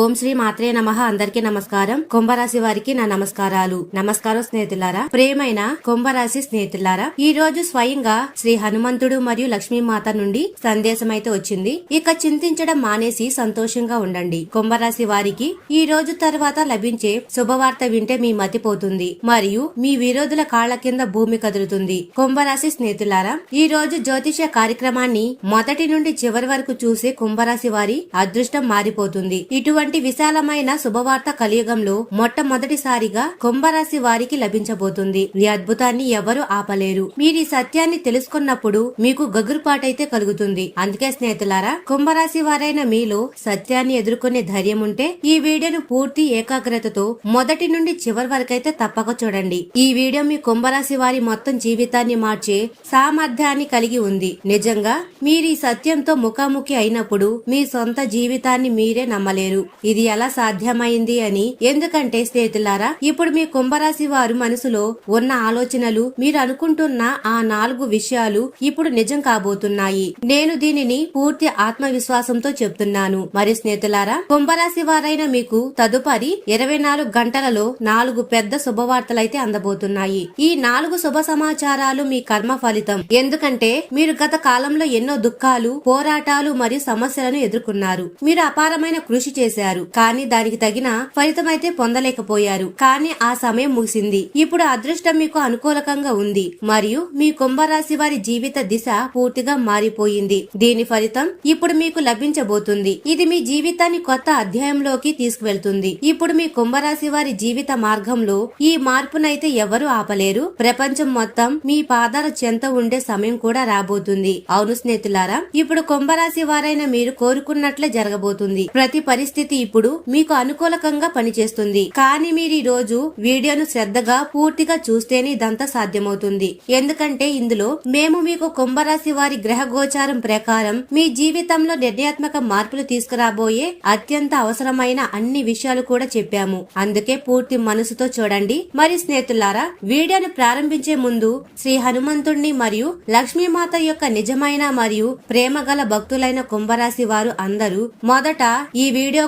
ఓం శ్రీ మాత్రే నమః. అందరికీ నమస్కారం. కుంభరాశి వారికి నా నమస్కారాలు. నమస్కారం స్నేహితులారా ప్రేమైన కుంభరాశి స్నేహితులారా ఈ రోజు స్వయంగా శ్రీ హనుమంతుడు మరియు లక్ష్మీమాత నుండి సందేశం అయితే వచ్చింది. ఇక చింతించడం మానేసి సంతోషంగా ఉండండి. కుంభరాశి వారికి ఈ రోజు తర్వాత లభించే శుభవార్త వింటే మీ మతిపోతుంది మరియు మీ విరోధుల కాళ్ళ కింద భూమి కదులుతుంది. కుంభరాశి స్నేహితులారా ఈ రోజు జ్యోతిష కార్యక్రమాన్ని మొదటి నుండి చివరి వరకు చూసే కుంభరాశి వారి అదృష్టం మారిపోతుంది. ఇటువంటి విశాలమైన శుభవార్త కలియుగంలో మొట్టమొదటిసారిగా కుంభరాశి వారికి లభించబోతుంది. ఈ అద్భుతాన్ని ఎవరు ఆపలేరు. మీరు ఈ సత్యాన్ని తెలుసుకున్నప్పుడు మీకు గగురుపాటైతే కలుగుతుంది. అందుకే స్నేహితులారా కుంభరాశి వారైన మీలో సత్యాన్ని ఎదుర్కొనే ధైర్యం ఉంటే ఈ వీడియోను పూర్తి ఏకాగ్రతతో మొదటి నుండి చివరి వరకైతే తప్పక చూడండి. ఈ వీడియో మీ కుంభరాశి వారి మొత్తం జీవితాన్ని మార్చే సామర్థ్యాన్ని కలిగి ఉంది. నిజంగా మీరు ఈ సత్యంతో ముఖాముఖి అయినప్పుడు మీ సొంత జీవితాన్ని మీరే నమ్మలేరు. ఇది ఎలా సాధ్యమైంది అని ఎందుకంటే స్నేహితులారా ఇప్పుడు మీ కుంభరాశి వారు మనసులో ఉన్న ఆలోచనలు మీరు అనుకుంటున్న ఆ నాలుగు విషయాలు ఇప్పుడు నిజం కాబోతున్నాయి. నేను దీనిని పూర్తి ఆత్మవిశ్వాసంతో చెప్తున్నాను. మరి స్నేహితులారా కుంభరాశి వారైన మీకు తదుపరి ఇరవై నాలుగు గంటలలో నాలుగు పెద్ద శుభవార్తలైతే అందబోతున్నాయి. ఈ నాలుగు శుభ సమాచారాలు మీ కర్మ ఫలితం. ఎందుకంటే మీరు గత కాలంలో ఎన్నో దుఃఖాలు పోరాటాలు మరియు సమస్యలను ఎదుర్కొన్నారు. మీరు అపారమైన కృషి చేశారు. కానీ దానికి తగిన ఫలితం అయితే పొందలేకపోయారు. కానీ ఆ సమయం ముగిసింది. ఇప్పుడు అదృష్టం మీకు అనుకూలకంగా ఉంది. మరియు మీ కుంభరాశి వారి జీవిత దిశ పూర్తిగా మారిపోయింది. దీని ఫలితం ఇప్పుడు మీకు లభించబోతుంది. ఇది మీ జీవితాన్ని కొత్త అధ్యాయంలోకి తీసుకువెళ్తుంది. ఇప్పుడు మీ కుంభరాశి వారి జీవిత మార్గంలో ఈ మార్పునైతే ఎవరు ఆపలేరు. ప్రపంచం మొత్తం మీ పాదాల చెంత ఉండే సమయం కూడా రాబోతుంది. అవును స్నేహితులారా ఇప్పుడు కుంభరాశి వారైన మీరు కోరుకున్నట్లే జరగబోతుంది. ప్రతి పరిస్థితి ఇప్పుడు మీకు అనుకూలకంగా పనిచేస్తుంది. కానీ మీరు ఈ రోజు వీడియోను శ్రద్ధగా పూర్తిగా చూస్తేనే ఇదంతా సాధ్యమవుతుంది. ఎందుకంటే ఇందులో మేము మీకు కుంభరాశి వారి గ్రహ గోచారం ప్రకారం మీ జీవితంలో నిర్ణయాత్మక మార్పులు తీసుకురాబోయే అత్యంత అవసరమైన అన్ని విషయాలు కూడా చెప్పాము. అందుకే పూర్తి మనసుతో చూడండి. మరి స్నేహితులారా వీడియోను ప్రారంభించే ముందు శ్రీ హనుమంతుణ్ణి మరియు లక్ష్మీమాత యొక్క నిజమైన మరియు ప్రేమ గల భక్తులైన కుంభరాశి వారు అందరూ మొదట ఈ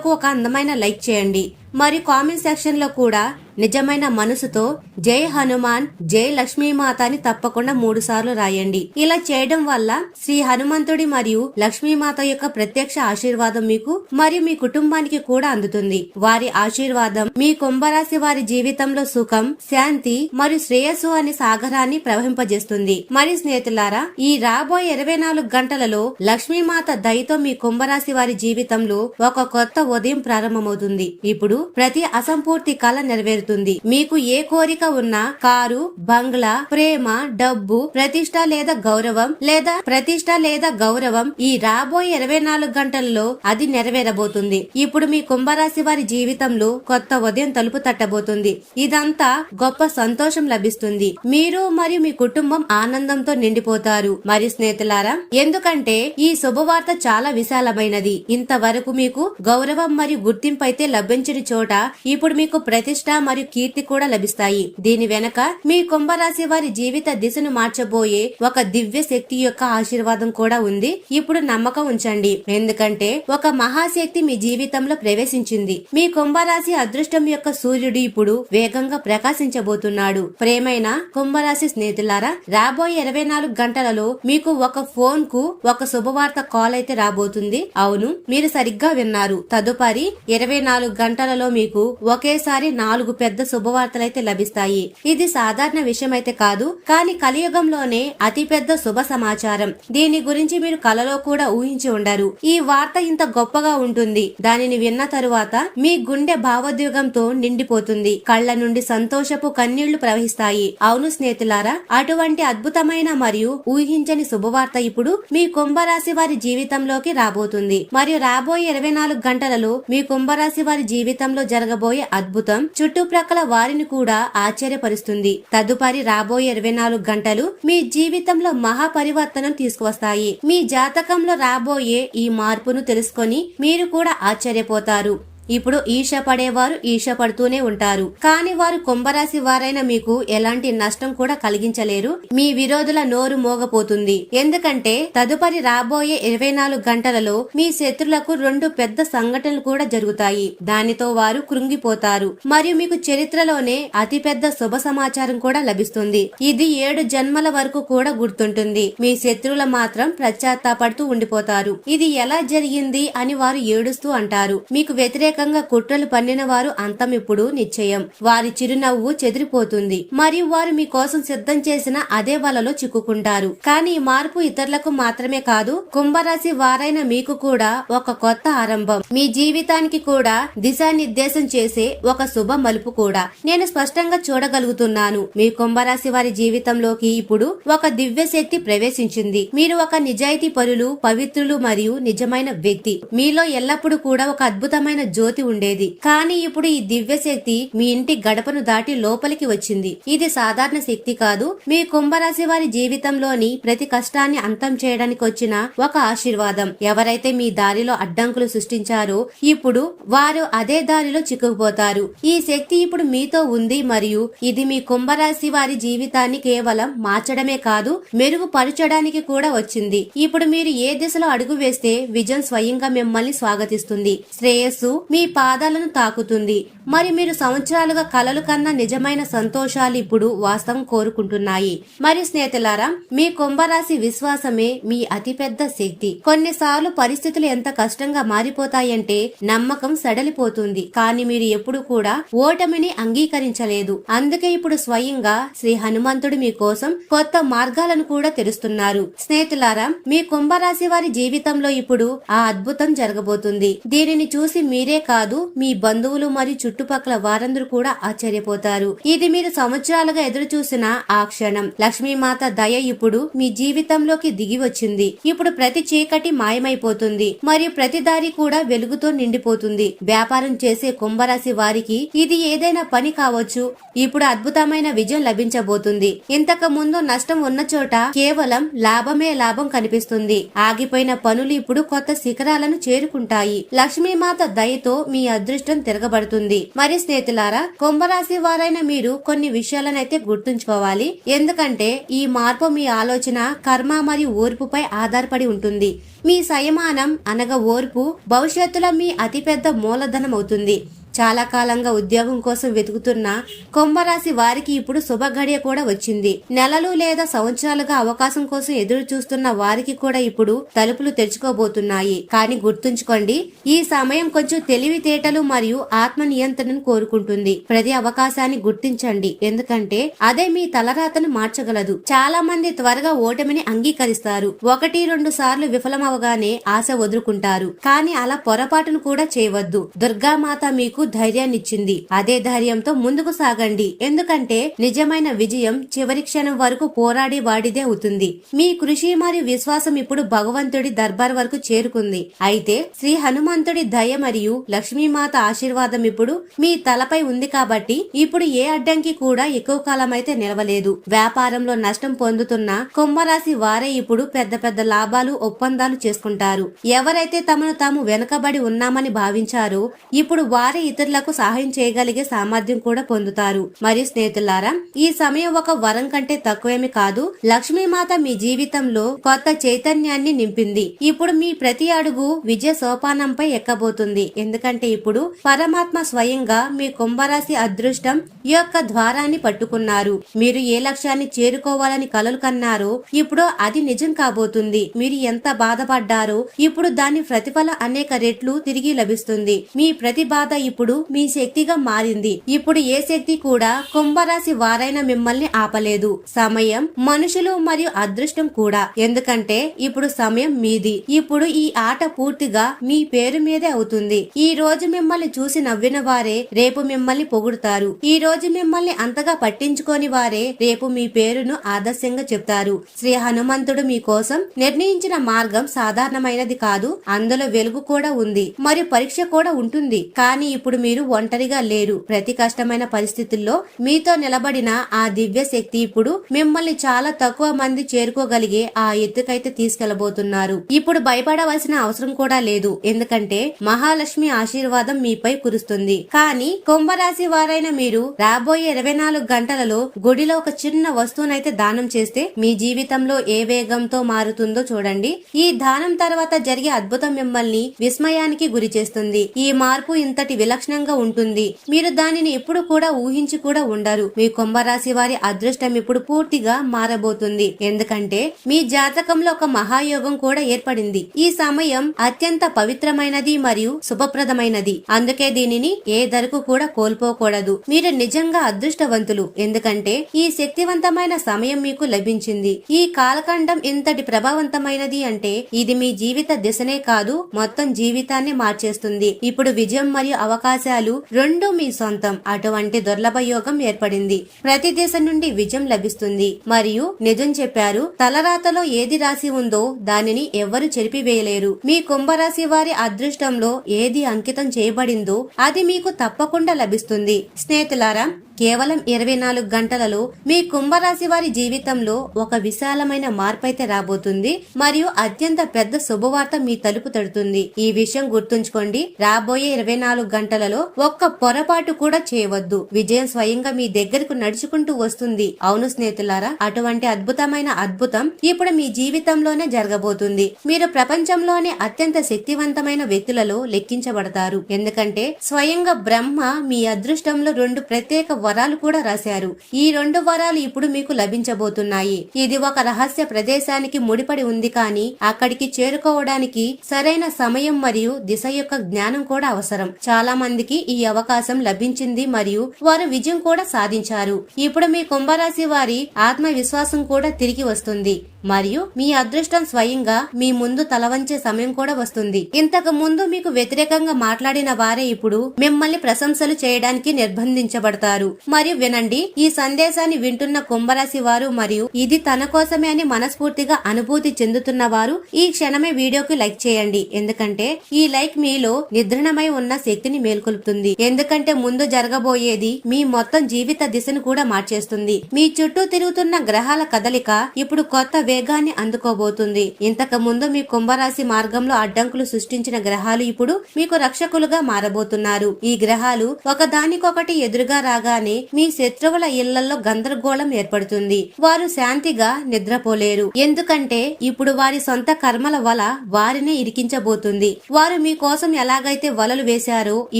వీడియోకు ఒక అందమైన లైక్ చేయండి. మరి కామెంట్ సెక్షన్లో కూడా నిజమైన మనసుతో జై హనుమాన్ జై లక్ష్మీమాత అని తప్పకుండా మూడు సార్లు రాయండి. ఇలా చేయడం వల్ల శ్రీ హనుమంతుడి మరియు లక్ష్మీమాత యొక్క ప్రత్యక్ష ఆశీర్వాదం మీకు మరియు మీ కుటుంబానికి కూడా అందుతుంది. వారి ఆశీర్వాదం మీ కుంభరాశి వారి జీవితంలో సుఖం శాంతి మరియు శ్రేయస్సు అనే సాగరాన్ని ప్రవహింపజేస్తుంది. మరి స్నేహితులారా ఈ రాబోయే ఇరవై నాలుగు గంటలలో లక్ష్మీమాత దయతో మీ కుంభరాశి వారి జీవితంలో ఒక కొత్త ఉదయం ప్రారంభమవుతుంది. ఇప్పుడు ప్రతి అసంపూర్తి కళ నెరవేరుతుంది. మీకు ఏ కోరిక ఉన్నా కారు బంగ్లా ప్రేమ డబ్బు ప్రతిష్ట లేదా గౌరవం లేదా ప్రతిష్ట లేదా గౌరవం ఈ రాబోయే ఇరవై నాలుగు గంటల్లో అది నెరవేరబోతుంది. ఇప్పుడు మీ కుంభరాశి వారి జీవితంలో కొత్త ఉదయం తలుపు తట్టబోతుంది. ఇదంతా గొప్ప సంతోషం లభిస్తుంది. మీరు మరియు మీ కుటుంబం ఆనందంతో నిండిపోతారు. మరి స్నేహితులారా ఎందుకంటే ఈ శుభవార్త చాలా విశాలమైనది. ఇంతవరకు మీకు గౌరవం మరియు గుర్తింపు అయితే లభించని చోట ఇప్పుడు మీకు ప్రతిష్ట మరియు కీర్తి కూడా లభిస్తాయి. దీని వెనక మీ కుంభరాశి వారి జీవిత దిశను మార్చబోయే ఒక దివ్య శక్తి యొక్క ఆశీర్వాదం కూడా ఉంది. ఇప్పుడు నమ్మకం ఉంచండి. ఎందుకంటే ఒక మహాశక్తి మీ జీవితంలో ప్రవేశించింది. మీ కుంభరాశి అదృష్టం యొక్క సూర్యుడు ఇప్పుడు వేగంగా ప్రకాశించబోతున్నాడు. ప్రేమైన కుంభరాశి స్నేహితులారా రాబోయే ఇరవై నాలుగు గంటలలో మీకు ఒక ఫోన్కు ఒక శుభవార్త కాల్ అయితే రాబోతుంది. అవును మీరు సరిగ్గా విన్నారు. తదుపరి ఇరవై నాలుగు గంటలలో మీకు ఒకేసారి నాలుగు పెద్ద శుభవార్తలైతే లభిస్తాయి. ఇది సాధారణ విషయం అయితే కాదు కానీ కలియుగంలోనే అతి పెద్ద శుభ సమాచారం. దీని గురించి మీరు కలలో కూడా ఊహించి ఉండరు. ఈ వార్త ఇంత గొప్పగా ఉంటుంది. దానిని విన్న తరువాత మీ గుండె భావోద్వేగంతో నిండిపోతుంది. కళ్ళ నుండి సంతోషపు కన్నీళ్ళు ప్రవహిస్తాయి. అవును స్నేహితులారా అటువంటి అద్భుతమైన మరియు ఊహించని శుభవార్త ఇప్పుడు మీ కుంభరాశి వారి జీవితంలోకి రాబోతుంది. మరియు రాబోయే ఇరవై నాలుగు గంటలలో మీ కుంభరాశి వారి జీవితం జీవితంలో జరగబోయే అద్భుతం చుట్టుప్రక్కల వారిని కూడా ఆశ్చర్యపరుస్తుంది. తదుపరి రాబోయే ఇరవై నాలుగు గంటలు మీ జీవితంలో మహా పరివర్తనం తీసుకువస్తాయి. మీ జాతకంలో రాబోయే ఈ మార్పును తెలుసుకొని మీరు కూడా ఆశ్చర్యపోతారు. ఇప్పుడు ఈర్ష పడేవారు ఈర్ష పడుతూనే ఉంటారు. కానీ వారు కుంభరాశి వారైన మీకు ఎలాంటి నష్టం కూడా కలిగించలేరు. మీ విరోధుల నోరు మోగపోతుంది. ఎందుకంటే తదుపరి రాబోయే ఇరవై నాలుగు గంటలలో మీ శత్రులకు రెండు పెద్ద సంఘటనలు కూడా జరుగుతాయి. దానితో వారు కృంగిపోతారు. మరియు మీకు చరిత్రలోనే అతిపెద్ద శుభ సమాచారం కూడా లభిస్తుంది. ఇది ఏడు జన్మల వరకు కూడా గుర్తుంటుంది. మీ శత్రువుల మాత్రం ప్రత్యాత్తాపడుతూ ఉండిపోతారు. ఇది ఎలా జరిగింది అని వారు ఏడుస్తూ అంటారు. మీకు వ్యతిరేక రకంగా కుట్రలు పన్నిన వారు అంతం ఇప్పుడు నిశ్చయం. వారి చిరునవ్వు చెదిరిపోతుంది. మరియు వారు మీకోసం సిద్ధం చేసిన అదే వలలో చిక్కుకుంటారు. కానీ ఈ మార్పు ఇతరులకు మాత్రమే కాదు కుంభరాశి వారైన మీకు కూడా ఒక కొత్త ఆరంభం. మీ జీవితానికి కూడా దిశానిర్దేశం చేసే ఒక శుభ మలుపు కూడా. నేను స్పష్టంగా చూడగలుగుతున్నాను. మీ కుంభరాశి వారి జీవితంలోకి ఇప్పుడు ఒక దివ్య శక్తి ప్రవేశించింది. మీరు ఒక నిజాయితీ పరులు పవిత్రులు మరియు నిజమైన వ్యక్తి. మీలో ఎల్లప్పుడూ కూడా ఒక అద్భుతమైన జ్యోతి ఉండేది. కానీ ఇప్పుడు ఈ దివ్య శక్తి మీ ఇంటి గడపను దాటి లోపలికి వచ్చింది. ఇది సాధారణ శక్తి కాదు. మీ కుంభరాశి వారి జీవితంలోని ప్రతి కష్టాన్ని అంతం చేయడానికి వచ్చిన ఒక ఆశీర్వాదం. ఎవరైతే మీ దారిలో అడ్డంకులు సృష్టించారో ఇప్పుడు వారు అదే దారిలో చిక్కుకుపోతారు. ఈ శక్తి ఇప్పుడు మీతో ఉంది మరియు ఇది మీ కుంభరాశి వారి జీవితాన్ని కేవలం మార్చడమే కాదు మెరుగుపరచడానికి కూడా వచ్చింది. ఇప్పుడు మీరు ఏ దిశలో అడుగు వేస్తే విజయం స్వయంగా మిమ్మల్ని స్వాగతిస్తుంది. శ్రేయస్సు మీ పాదాలను తాకుతుంది. మరి మీరు సంవత్సరాలుగా కలలు కన్నా నిజమైన సంతోషాలు ఇప్పుడు వాస్తవం కోరుకుంటున్నాయి. మరి స్నేహితులారా మీ కుంభరాశి విశ్వాసమే మీ అతిపెద్ద శక్తి. కొన్నిసార్లు పరిస్థితులు ఎంత కష్టంగా మారిపోతాయంటే నమ్మకం సడలిపోతుంది. కానీ మీరు ఎప్పుడు కూడా ఓటమిని అంగీకరించలేదు. అందుకే ఇప్పుడు స్వయంగా శ్రీ హనుమంతుడు మీకోసం కొత్త మార్గాలను కూడా తెరుస్తున్నారు. స్నేహితులారా మీ కుంభరాశి వారి జీవితంలో ఇప్పుడు ఆ అద్భుతం జరగబోతుంది. దీనిని చూసి మీరే కాదు మీ బంధువులు మరియు చుట్టుపక్కల వారందరూ కూడా ఆశ్చర్యపోతారు. ఇది మీరు సంవత్సరాలుగా ఎదురు చూసిన ఆ క్షణం. లక్ష్మీమాత దయ ఇప్పుడు మీ జీవితంలోకి దిగి వచ్చింది. ఇప్పుడు ప్రతి చీకటి మాయమైపోతుంది. మరియు ప్రతి దారి కూడా వెలుగుతో నిండిపోతుంది. వ్యాపారం చేసే కుంభరాశి వారికి ఇది ఏదైనా పని కావచ్చు. ఇప్పుడు అద్భుతమైన విజయం లభించబోతుంది. ఇంతకు ముందు నష్టం ఉన్న చోట కేవలం లాభమే లాభం కనిపిస్తుంది. ఆగిపోయిన పనులు ఇప్పుడు కొత్త శిఖరాలను చేరుకుంటాయి. లక్ష్మీమాత దయతో మీ అదృష్టం తిరగబడుతుంది. మరి స్నేహితులారా కుంభరాశి వారైన మీరు కొన్ని విషయాలనైతే గుర్తుంచుకోవాలి. ఎందుకంటే ఈ మార్పు మీ ఆలోచన కర్మ మరియు ఓర్పుపై ఆధారపడి ఉంటుంది. మీ సంయమానం అనగా ఓర్పు భవిష్యత్తులో మీ అతిపెద్ద మూలధనం అవుతుంది చాలా కాలంగా ఉద్యోగం కోసం వెతుకుతున్న కుంభరాశి వారికి ఇప్పుడు శుభ గడియ కూడా వచ్చింది. నెలలు లేదా సంవత్సరాలుగా అవకాశం కోసం ఎదురు చూస్తున్న వారికి కూడా ఇప్పుడు తలుపులు తెరుచుకోబోతున్నాయి. కానీ గుర్తుంచుకోండి ఈ సమయం కొంచెం తెలివితేటలు మరియు ఆత్మ నియంత్రణను కోరుకుంటుంది. ప్రతి అవకాశాన్ని గుర్తించండి. ఎందుకంటే అదే మీ తలరాతను మార్చగలదు. చాలా మంది త్వరగా ఓటమిని అంగీకరిస్తారు. ఒకటి రెండు సార్లు విఫలమవగానే ఆశ వదులుకుంటారు. కానీ అలా పొరపాటును కూడా చేయవద్దు. దుర్గామాత మీకు ధైర్యాన్నిచ్చింది. అదే ధైర్యంతో ముందుకు సాగండి. ఎందుకంటే నిజమైన విజయం చివరి క్షణం వరకు పోరాడి వాడిదే అవుతుంది. మీ కృషి మరియు విశ్వాసం ఇప్పుడు భగవంతుడి దర్బార్ వరకు చేరుకుంది. అయితే శ్రీ హనుమంతుడి దయ మరియు లక్ష్మీమాత ఆశీర్వాదం ఇప్పుడు మీ తలపై ఉంది కాబట్టి ఇప్పుడు ఏ అడ్డంకి కూడా ఎక్కువ కాలం అయితే నిలవలేదు. వ్యాపారంలో నష్టం పొందుతున్న కుంభరాశి వారే ఇప్పుడు పెద్ద పెద్ద లాభాలు ఒప్పందాలు చేసుకుంటారు. ఎవరైతే తమను తాము వెనుకబడి ఉన్నామని భావించారో ఇప్పుడు వారే ఇతరులకు సహాయం చేయగలిగే సామర్థ్యం కూడా పొందుతారు. మరియు స్నేహితులారా ఈ సమయం ఒక వరం కంటే తక్కువేమి కాదు. లక్ష్మీమాత మీ జీవితంలో కొత్త చైతన్యాన్ని నింపింది. ఇప్పుడు మీ ప్రతి అడుగు విజయ సోపానంపై ఎక్కబోతుంది. ఎందుకంటే ఇప్పుడు పరమాత్మ స్వయంగా మీ కుంభరాశి అదృష్టం యొక్క ద్వారాన్ని పట్టుకున్నారు. మీరు ఏ లక్ష్యాన్ని చేరుకోవాలని కలలు కన్నారో ఇప్పుడు అది నిజం కాబోతుంది. మీరు ఎంత బాధపడ్డారో ఇప్పుడు దాని ప్రతిఫలం అనేక రెట్లు తిరిగి లభిస్తుంది. మీ ప్రతి బాధ ఇప్పుడు మీ శక్తిగా మారింది. ఇప్పుడు ఏ శక్తి కూడా కుంభరాశి వారైన మిమ్మల్ని ఆపలేదు. సమయం మనుషులు మరియు అదృష్టం కూడా. ఎందుకంటే ఇప్పుడు సమయం మీది. ఇప్పుడు ఈ ఆట పూర్తిగా మీ పేరు మీదే అవుతుంది. ఈ రోజు మిమ్మల్ని చూసి నవ్విన వారే రేపు మిమ్మల్ని పొగుడుతారు. ఈ రోజు మిమ్మల్ని అంతగా పట్టించుకోని వారే రేపు మీ పేరును ఆదర్శంగా చెప్తారు. శ్రీ హనుమంతుడు మీకోసం నిర్ణయించిన మార్గం సాధారణమైనది కాదు. అందులో వెలుగు కూడా ఉంది. మరియు పరీక్ష కూడా ఉంటుంది. కానీ ఇప్పుడు ఇప్పుడు మీరు ఒంటరిగా లేరు. ప్రతి కష్టమైన పరిస్థితుల్లో మీతో నిలబడిన ఆ దివ్య శక్తి ఇప్పుడు మిమ్మల్ని చాలా తక్కువ మంది చేరుకోగలిగే ఆ ఎత్తుకైతే తీసుకెళ్ళబోతున్నారు. ఇప్పుడు భయపడవలసిన అవసరం కూడా లేదు. ఎందుకంటే మహాలక్ష్మి ఆశీర్వాదం మీపై కురుస్తుంది. కానీ కుంభరాశి వారైన మీరు రాబోయే ఇరవై నాలుగు గంటలలో గుడిలో ఒక చిన్న వస్తువునైతే దానం చేస్తే మీ జీవితంలో ఏ వేగంతో మారుతుందో చూడండి. ఈ దానం తర్వాత జరిగే అద్భుతం మిమ్మల్ని విస్మయానికి గురి చేస్తుంది. ఈ మార్పు ఇంతటి విలక్షణంగా ఉంటుంది. మీరు దానిని ఎప్పుడు కూడా ఊహించి కూడా ఉండరు. మీ కుంభరాశి వారి అదృష్టం ఇప్పుడు పూర్తిగా మారబోతుంది. ఎందుకంటే మీ జాతకంలో ఒక మహాయోగం కూడా ఏర్పడింది. ఈ సమయం అత్యంత పవిత్రమైనది మరియు శుభప్రదమైనది. అందుకే దీనిని ఏ ధరకు కూడా కోల్పోకూడదు. మీరు నిజంగా అదృష్టవంతులు. ఎందుకంటే ఈ శక్తివంతమైన సమయం మీకు లభించింది. ఈ కాలఖండం ఇంతటి ప్రభావవంతమైనది అంటే ఇది మీ జీవిత దిశనే కాదు మొత్తం జీవితాన్ని మార్చేస్తుంది. ఇప్పుడు విజయం మరియు అవకాశం అవకాశాలు రెండు మీ సొంతం. అటువంటి దుర్లభ యోగం ఏర్పడింది. ప్రతి దిశ నుండి విజయం లభిస్తుంది. మరియు నిజం చెప్పారు తలరాతలో ఏది రాసి ఉందో దానిని ఎవ్వరు చెరిపివేయలేరు. మీ కుంభరాశి వారి అదృష్టంలో ఏది అంకితం చేయబడిందో అది మీకు తప్పకుండా లభిస్తుంది. స్నేహితులారా కేవలం ఇరవై నాలుగు గంటలలో మీ కుంభరాశి వారి జీవితంలో ఒక విశాలమైన మార్పు అయితే రాబోతుంది మరియు అత్యంత పెద్ద శుభవార్త మీ తలుపు తడుతుంది. ఈ విషయం గుర్తుంచుకోండి. రాబోయే ఇరవై నాలుగు గంటలలో ఒక్క పొరపాటు కూడా చేయవద్దు. విజయం స్వయంగా మీ దగ్గరకు నడుచుకుంటూ వస్తుంది. అవును స్నేహితులారా అటువంటి అద్భుతమైన అద్భుతం ఇప్పుడు మీ జీవితంలోనే జరగబోతుంది. మీరు ప్రపంచంలోనే అత్యంత శక్తివంతమైన వ్యక్తులలో లెక్కించబడతారు. ఎందుకంటే స్వయంగా బ్రహ్మ మీ అదృష్టంలో రెండు ప్రత్యేక వరాలు కూడా రాశారు. ఈ రెండు వరాలు ఇప్పుడు మీకు లభించబోతున్నాయి. ఇది ఒక రహస్య ప్రదేశానికి ముడిపడి ఉంది కానీ అక్కడికి చేరుకోవడానికి సరైన సమయం మరియు దిశ యొక్క జ్ఞానం కూడా అవసరం. చాలా మందికి ఈ అవకాశం లభించింది మరియు వారు విజయం కూడా సాధించారు. ఇప్పుడు మీ కుంభరాశి వారి ఆత్మవిశ్వాసం కూడా తిరిగి వస్తుంది. మరియు మీ అదృష్టం స్వయంగా మీ ముందు తలవంచే సమయం కూడా వస్తుంది. ఇంతకు ముందు మీకు వ్యతిరేకంగా మాట్లాడిన వారే ఇప్పుడు మిమ్మల్ని ప్రశంసలు చేయడానికి నిర్బంధించబడతారు. మరియు వినండి ఈ సందేశాన్ని వింటున్న కుంభరాశి వారు మరియు ఇది తన కోసమే అని మనస్ఫూర్తిగా అనుభూతి చెందుతున్న వారు ఈ క్షణమే వీడియోకి లైక్ చేయండి. ఎందుకంటే ఈ లైక్ మీలో నిద్రణమై ఉన్న శక్తిని మేల్కొల్పుతుంది. ఎందుకంటే ముందు జరగబోయేది మీ మొత్తం జీవిత దిశను కూడా మార్చేస్తుంది. మీ చుట్టూ తిరుగుతున్న గ్రహాల కదలిక ఇప్పుడు కొత్త వేగాన్ని అందుకోబోతుంది. ఇంతకు ముందు మీ కుంభరాశి మార్గంలో అడ్డంకులు సృష్టించిన గ్రహాలు ఇప్పుడు మీకు రక్షకులుగా మారబోతున్నారు. ఈ గ్రహాలు ఒకదానికొకటి ఎదురుగా రాగానే మీ శత్రువుల ఇళ్ళలో గందరగోళం ఏర్పడుతుంది. వారు శాంతిగా నిద్రపోలేరు. ఎందుకంటే ఇప్పుడు వారి సొంత కర్మల వల వారినే ఇరికించబోతుంది. వారు మీకోసం ఎలాగైతే వలలు వేశారో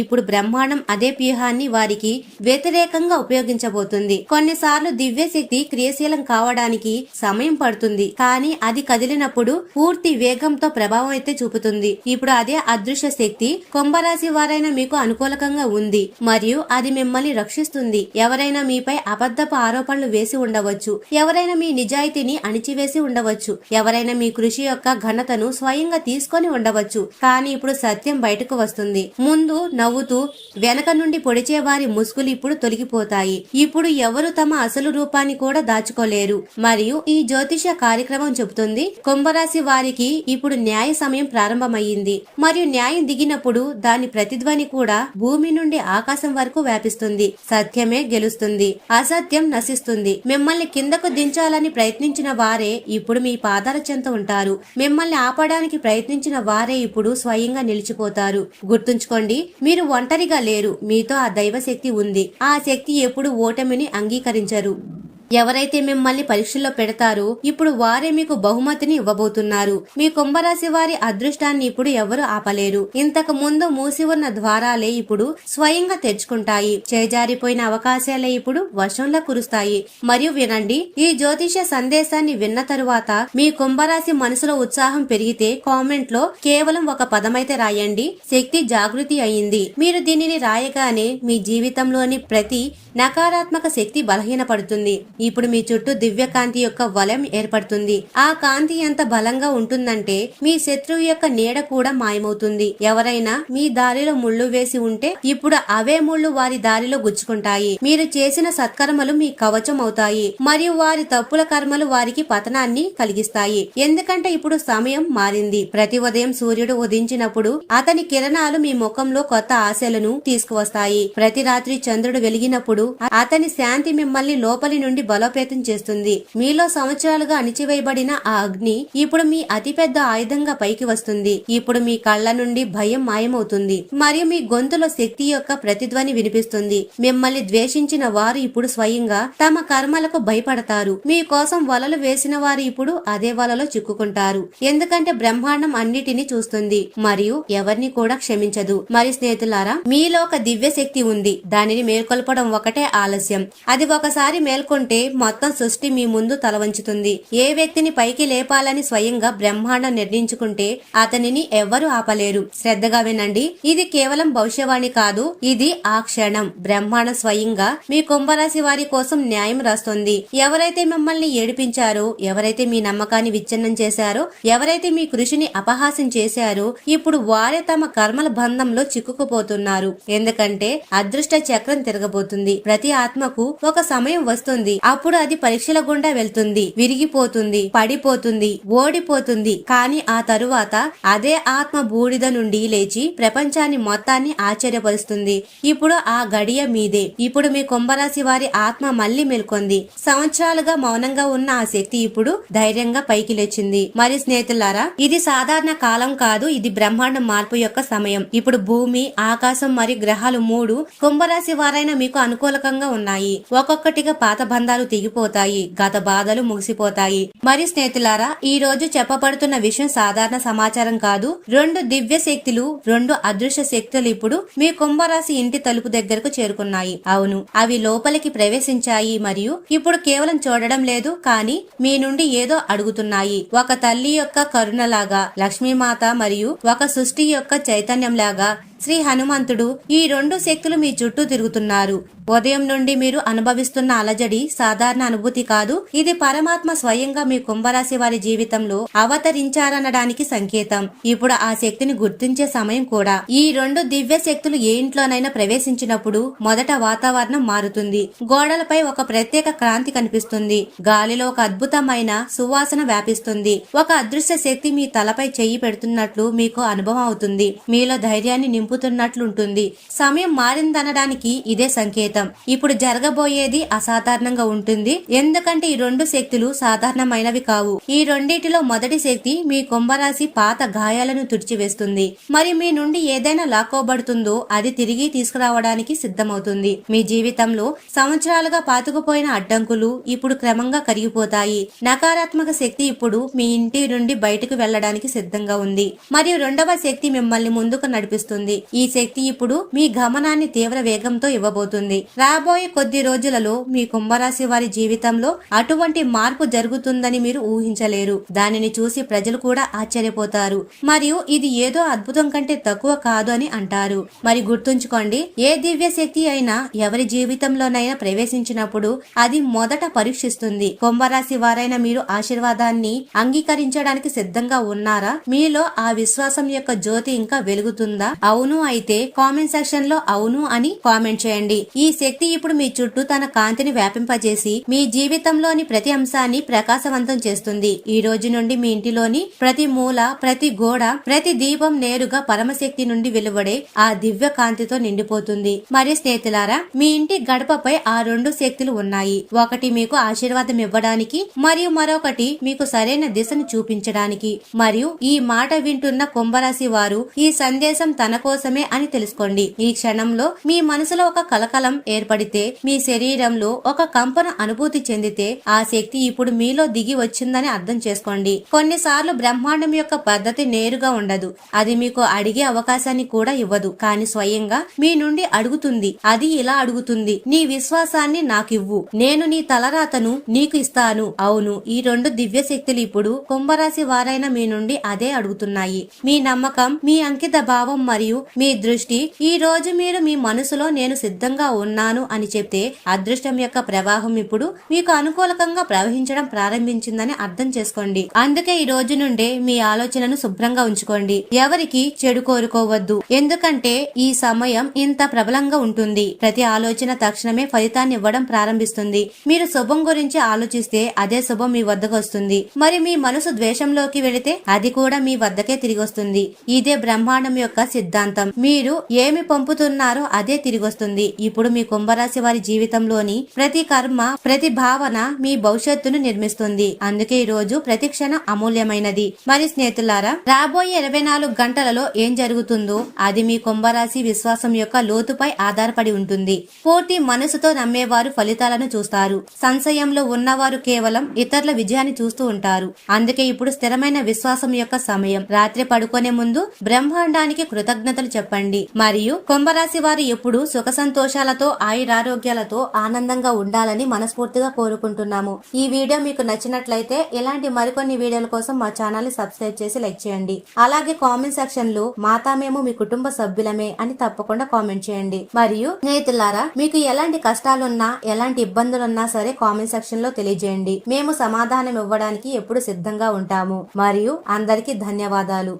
ఇప్పుడు బ్రహ్మాండం అదే వ్యూహాన్ని వారికి వ్యతిరేకంగా ఉపయోగించబోతుంది. కొన్నిసార్లు దివ్య శక్తి క్రియాశీలం కావడానికి సమయం పడుతుంది. కానీ అది కదిలినప్పుడు పూర్తి వేగంతో ప్రభావం అయితే చూపుతుంది. ఇప్పుడు అదే అదృశ్య శక్తి కుంభరాశి వారైన మీకు అనుకూలకంగా ఉంది. మరియు అది మిమ్మల్ని రక్షిస్తుంది. ఎవరైనా మీపై అబద్ధపు ఆరోపణలు వేసి ఉండవచ్చు. ఎవరైనా మీ నిజాయితీని అణిచివేసి ఉండవచ్చు. ఎవరైనా మీ కృషి యొక్క ఘనతను స్వయంగా తీసుకొని ఉండవచ్చు. కానీ ఇప్పుడు సత్యం బయటకు వస్తుంది. ముందు నవ్వుతూ వెనక నుండి పొడిచే వారి ముసుగులు ఇప్పుడు తొలగిపోతాయి. ఇప్పుడు ఎవరు తమ అసలు రూపాన్ని కూడా దాచుకోలేరు. మరియు ఈ జ్యోతిష కార్యక్రమం చెబుతుంది. కుంభరాశి వారికి ఇప్పుడు న్యాయ సమయం ప్రారంభమయ్యింది. మరియు న్యాయం దిగినప్పుడు దాని ప్రతిధ్వని కూడా భూమి నుండి ఆకాశం వరకు వ్యాపిస్తుంది. సత్యమే గెలుస్తుంది. అసత్యం నశిస్తుంది. మిమ్మల్ని కిందకు దించాలని ప్రయత్నించిన వారే ఇప్పుడు మీ పాదాల చెంత ఉంటారు. మిమ్మల్ని ఆపడానికి ప్రయత్నించిన వారే ఇప్పుడు స్వయంగా నిలిచిపోతారు. గుర్తుంచుకోండి మీరు ఒంటరిగా లేరు. మీతో ఆ దైవశక్తి ఉంది. ఆ శక్తి ఎప్పుడు ఓటమిని అంగీకరించరు. ఎవరైతే మిమ్మల్ని పరీక్షల్లో పెడతారో ఇప్పుడు వారే మీకు బహుమతిని ఇవ్వబోతున్నారు. మీ కుంభరాశి వారి అదృష్టాన్ని ఇప్పుడు ఎవరు ఆపలేరు. ఇంతకు ముందు మూసి ఉన్న ద్వారాలే ఇప్పుడు స్వయంగా తెరుచుకుంటాయి. చేజారిపోయిన అవకాశాలే ఇప్పుడు వర్షంలా కురుస్తాయి. మరియు వినండి ఈ జ్యోతిష సందేశాన్ని విన్న తరువాత మీ కుంభరాశి మనసులో ఉత్సాహం పెరిగితే కామెంట్లో కేవలం ఒక పదమైతే రాయండి. శక్తి జాగృతి అయింది. మీరు దీనిని రాయగానే మీ జీవితంలోని ప్రతి నకారాత్మక శక్తి బలహీనపడుతుంది. ఇప్పుడు మీ చుట్టూ దివ్య కాంతి యొక్క వలయం ఏర్పడుతుంది. ఆ కాంతి ఎంత బలంగా ఉంటుందంటే మీ శత్రువు యొక్క నీడ కూడా మాయమవుతుంది. ఎవరైనా మీ దారిలో ముళ్ళు వేసి ఉంటే ఇప్పుడు అవే ముళ్ళు వారి దారిలో గుచ్చుకుంటాయి. మీరు చేసిన సత్కర్మలు మీ కవచం అవుతాయి. మరియు వారి తప్పుల కర్మలు వారికి పతనాన్ని కలిగిస్తాయి. ఎందుకంటే ఇప్పుడు సమయం మారింది. ప్రతి ఉదయం సూర్యుడు ఉదించినప్పుడు అతని కిరణాలు మీ ముఖంలో కొత్త ఆశలను తీసుకువస్తాయి. ప్రతి రాత్రి చంద్రుడు వెలిగినప్పుడు అతని శాంతి మిమ్మల్ని లోపలి నుండి బలోపేతం చేస్తుంది. మీలో సంవత్సరాలుగా అణిచివేయబడిన ఆ అగ్ని ఇప్పుడు మీ అతిపెద్ద ఆయుధంగా పైకి వస్తుంది. ఇప్పుడు మీ కళ్ళ నుండి భయం మాయమవుతుంది. మరియు మీ గొంతులో శక్తి యొక్క ప్రతిధ్వని వినిపిస్తుంది. మిమ్మల్ని ద్వేషించిన వారు ఇప్పుడు స్వయంగా తమ కర్మలకు భయపడతారు. మీ కోసం వలలు వేసిన వారు ఇప్పుడు అదే వలలో చిక్కుకుంటారు. ఎందుకంటే బ్రహ్మాండం అన్నిటిని చూస్తుంది. మరియు ఎవరిని కూడా క్షమించదు. మరి స్నేహితులారా మీలో ఒక దివ్య శక్తి ఉంది. దానిని మేల్కొల్పడం ఒకటే ఆలస్యం. అది ఒకసారి మేల్కొంటే మొత్తం సృష్టి మీ ముందు తలవంచుతుంది. ఏ వ్యక్తిని పైకి లేపాలని స్వయంగా బ్రహ్మాండం నిర్ణయించుకుంటే అతనిని ఎవ్వరు ఆపలేరు. శ్రద్ధగా వినండి. ఇది కేవలం భవిష్యవాణి కాదు. ఇది ఆ క్షణం. బ్రహ్మాండం స్వయంగా మీ కుంభరాశి వారి కోసం న్యాయం రాస్తుంది. ఎవరైతే మిమ్మల్ని ఏడిపించారో ఎవరైతే మీ నమ్మకాన్ని విచ్ఛిన్నం చేశారో ఎవరైతే మీ కృషిని అపహాసం చేశారో ఇప్పుడు వారే తమ కర్మల బంధంలో చిక్కుకుపోతున్నారు. ఎందుకంటే అదృష్ట చక్రం తిరగబోతుంది. ప్రతి ఆత్మకు ఒక సమయం వస్తుంది. అప్పుడు అది పరీక్షల గుండా వెళ్తుంది. విరిగిపోతుంది పడిపోతుంది ఓడిపోతుంది. కానీ ఆ తరువాత అదే ఆత్మ బూడిద నుండి లేచి ప్రపంచాన్ని మొత్తాన్ని ఆశ్చర్యపరుస్తుంది. ఇప్పుడు ఆ గడియ మీదే. ఇప్పుడు మీ కుంభరాశి వారి ఆత్మ మళ్ళీ మేల్కొంది. సంవత్సరాలుగా మౌనంగా ఉన్న ఆ శక్తి ఇప్పుడు ధైర్యంగా పైకి లేచింది. మరి స్నేహితులారా ఇది సాధారణ కాలం కాదు. ఇది బ్రహ్మాండ మార్పు యొక్క సమయం. ఇప్పుడు భూమి ఆకాశం మరియు గ్రహాలు మూడు కుంభరాశి వారైన మీకు అనుకూలకంగా ఉన్నాయి. ఒక్కొక్కటిగా పాత బంధాలు తెగిపోతాయి. గత బాధలు ముగిసిపోతాయి. మరి స్నేహితులారా ఈ రోజు చెప్పబడుతున్న విషయం సాధారణ సమాచారం కాదు. రెండు దివ్య శక్తులు రెండు అదృశ్య శక్తులు ఇప్పుడు మీ కుంభరాశి ఇంటి తలుపు దగ్గరకు చేరుకున్నాయి. అవును అవి లోపలికి ప్రవేశించాయి మరియు ఇప్పుడు కేవలం చూడడం లేదు కానీ మీ నుండి ఏదో అడుగుతున్నాయి. ఒక తల్లి యొక్క కరుణలాగా లక్ష్మీమాత మరియు ఒక సృష్టి యొక్క చైతన్యంలాగా శ్రీ హనుమంతుడు ఈ రెండు శక్తులు మీ చుట్టూ తిరుగుతున్నారు. ఉదయం నుండి మీరు అనుభవిస్తున్న అలజడి సాధారణ అనుభూతి కాదు. ఇది పరమాత్మ స్వయంగా మీ కుంభరాశి వారి జీవితంలో అవతరించారనడానికి సంకేతం. ఇప్పుడు ఆ శక్తిని గుర్తించే సమయం కూడా. ఈ రెండు దివ్య శక్తులు ఏ ఇంట్లోనైనా ప్రవేశించినప్పుడు మొదట వాతావరణం మారుతుంది. గోడలపై ఒక ప్రత్యేక క్రాంతి కనిపిస్తుంది. గాలిలో ఒక అద్భుతమైన సువాసన వ్యాపిస్తుంది. ఒక అదృశ్య శక్తి మీ తలపై చెయ్యి పెడుతున్నట్లు మీకు అనుభవం అవుతుంది. మీలో ధైర్యాన్ని నింపుతున్నట్లుంటుంది సమయం మారిందనడానికి ఇదే సంకేతం. ఇప్పుడు జరగబోయేది అసాధారణంగా ఉంటుంది. ఎందుకంటే ఈ రెండు శక్తులు సాధారణమైనవి కావు. ఈ రెండింటిలో మొదటి శక్తి మీ కుంభరాశి పాత గాయాలను తుడిచివేస్తుంది. మరి మీ నుండి ఏదైనా లాక్కోబడుతుందో అది తిరిగి తీసుకురావడానికి సిద్ధమవుతుంది. మీ జీవితంలో సంవత్సరాలుగా పాతుకుపోయిన అడ్డంకులు ఇప్పుడు క్రమంగా కరిగిపోతాయి. నకారాత్మక శక్తి ఇప్పుడు మీ ఇంటి నుండి బయటకు వెళ్ళడానికి సిద్ధంగా ఉంది. మరియు రెండవ శక్తి మిమ్మల్ని ముందుకు నడిపిస్తుంది. ఈ శక్తి ఇప్పుడు మీ గమనాన్ని తీవ్ర వేగంతో ఇవ్వబోతుంది. రాబోయే కొద్ది రోజులలో మీ కుంభరాశి వారి జీవితంలో అటువంటి మార్పు జరుగుతుందని మీరు ఊహించలేరు. దానిని చూసి ప్రజలు కూడా ఆశ్చర్యపోతారు. మరియు ఇది ఏదో అద్భుతం కంటే తక్కువ కాదు అని అంటారు. మరి గుర్తుంచుకోండి ఏ దివ్య శక్తి అయినా ఎవరి జీవితంలోనైనా ప్రవేశించినప్పుడు అది మొదట పరీక్షిస్తుంది. కుంభరాశి వారైన మీరు ఆశీర్వాదాన్ని అంగీకరించడానికి సిద్ధంగా ఉన్నారా? మీలో ఆ విశ్వాసం యొక్క జ్యోతి ఇంకా వెలుగుతుందా? అవును అయితే కామెంట్ సెక్షన్లో అవును అని కామెంట్ చేయండి. ఈ శక్తి ఇప్పుడు మీ చుట్టూ తన కాంతిని వ్యాపింపజేసి మీ జీవితంలోని ప్రతి అంశాన్ని ప్రకాశవంతం చేస్తుంది. ఈ రోజు నుండి మీ ఇంటిలోని ప్రతి మూల ప్రతి గోడ ప్రతి దీపం నేరుగా పరమశక్తి నుండి వెలువడే ఆ దివ్య కాంతితో నిండిపోతుంది. మరి స్నేహితులారా మీ ఇంటి గడపపై ఆ రెండు శక్తులు ఉన్నాయి. ఒకటి మీకు ఆశీర్వాదం ఇవ్వడానికి మరియు మరొకటి మీకు సరైన దిశను చూపించడానికి. మరియు ఈ మాట వింటున్న కుంభరాశి వారు ఈ సందేశం తన కోసం కోసమే అని తెలుసుకోండి. ఈ క్షణంలో మీ మనసులో ఒక కలకలం ఏర్పడితే మీ శరీరంలో ఒక కంపన అనుభూతి చెందితే ఆ శక్తి ఇప్పుడు మీలో దిగి వచ్చిందని అర్థం చేసుకోండి. కొన్నిసార్లు బ్రహ్మాండం యొక్క పద్ధతి నేరుగా ఉండదు. అది మీకు అడిగే అవకాశాన్ని కూడా ఇవ్వదు. కానీ స్వయంగా మీ నుండి అడుగుతుంది. అది ఇలా అడుగుతుంది. నీ విశ్వాసాన్ని నాకివ్వు. నేను నీ తలరాతను నీకు ఇస్తాను. అవును ఈ రెండు దివ్య శక్తులు ఇప్పుడు కుంభరాశి వారైన మీ నుండి అదే అడుగుతున్నాయి. మీ నమ్మకం మీ అంకిత భావం మరియు మీ దృష్టి ఈ రోజు మీరు మీ మనసులో నేను సిద్ధంగా ఉన్నాను అని చెప్తే అదృష్టం యొక్క ప్రవాహం ఇప్పుడు మీకు అనుకూలకంగా ప్రవహించడం ప్రారంభించిందని అర్థం చేసుకోండి. అందుకే ఈ రోజు నుండే మీ ఆలోచనను శుభ్రంగా ఉంచుకోండి. ఎవరికి చెడు కోరుకోవద్దు. ఎందుకంటే ఈ సమయం ఇంత ప్రబలంగా ఉంటుంది. ప్రతి ఆలోచన తక్షణమే ఫలితాన్ని ఇవ్వడం ప్రారంభిస్తుంది. మీరు శుభం గురించి ఆలోచిస్తే అదే శుభం మీ వద్దకు వస్తుంది. మరి మీ మనసు ద్వేషంలోకి వెళితే అది కూడా మీ వద్దకే తిరిగి వస్తుంది. ఇదే బ్రహ్మాండం యొక్క సిద్ధాంతం. మీరు ఏమి పంపుతున్నారో అదే తిరిగి వస్తుంది ఇప్పుడు మీ కుంభరాశి వారి జీవితంలోని ప్రతి కర్మ ప్రతి భావన మీ భవిష్యత్తును నిర్మిస్తుంది. అందుకే ఈ రోజు ప్రతి క్షణం అమూల్యమైనది. మరి స్నేహితులారా రాబోయే ఇరవై నాలుగు గంటలలో ఏం జరుగుతుందో అది మీ కుంభరాశి విశ్వాసం యొక్క లోతుపై ఆధారపడి ఉంటుంది. పూర్తి మనసుతో నమ్మేవారు ఫలితాలను చూస్తారు. సంశయంలో ఉన్నవారు కేవలం ఇతరుల విజయాన్ని చూస్తూ ఉంటారు. అందుకే ఇప్పుడు స్థిరమైన విశ్వాసం యొక్క సమయం. రాత్రి పడుకునే ముందు బ్రహ్మాండానికి కృతజ్ఞత కృతజ్ఞతలు చెప్పండి. మరియు కుంభరాశి వారు ఎప్పుడు సుఖ సంతోషాలతో ఆయురారోగ్యాలతో ఆనందంగా ఉండాలని మనస్ఫూర్తిగా కోరుకుంటున్నాము. ఈ వీడియో మీకు నచ్చినట్లయితే ఇలాంటి మరికొన్ని వీడియోల కోసం మా ఛానల్ని సబ్స్క్రైబ్ చేసి లైక్ చేయండి. అలాగే కామెంట్ సెక్షన్లో మాతా మేము మీ కుటుంబ సభ్యులమే అని తప్పకుండా కామెంట్ చేయండి. మరియు స్నేహితులారా మీకు ఎలాంటి కష్టాలున్నా ఎలాంటి ఇబ్బందులున్నా సరే కామెంట్ సెక్షన్లో తెలియజేయండి. మేము సమాధానం ఇవ్వడానికి ఎప్పుడు సిద్ధంగా ఉంటాము. మరియు అందరికీ ధన్యవాదాలు.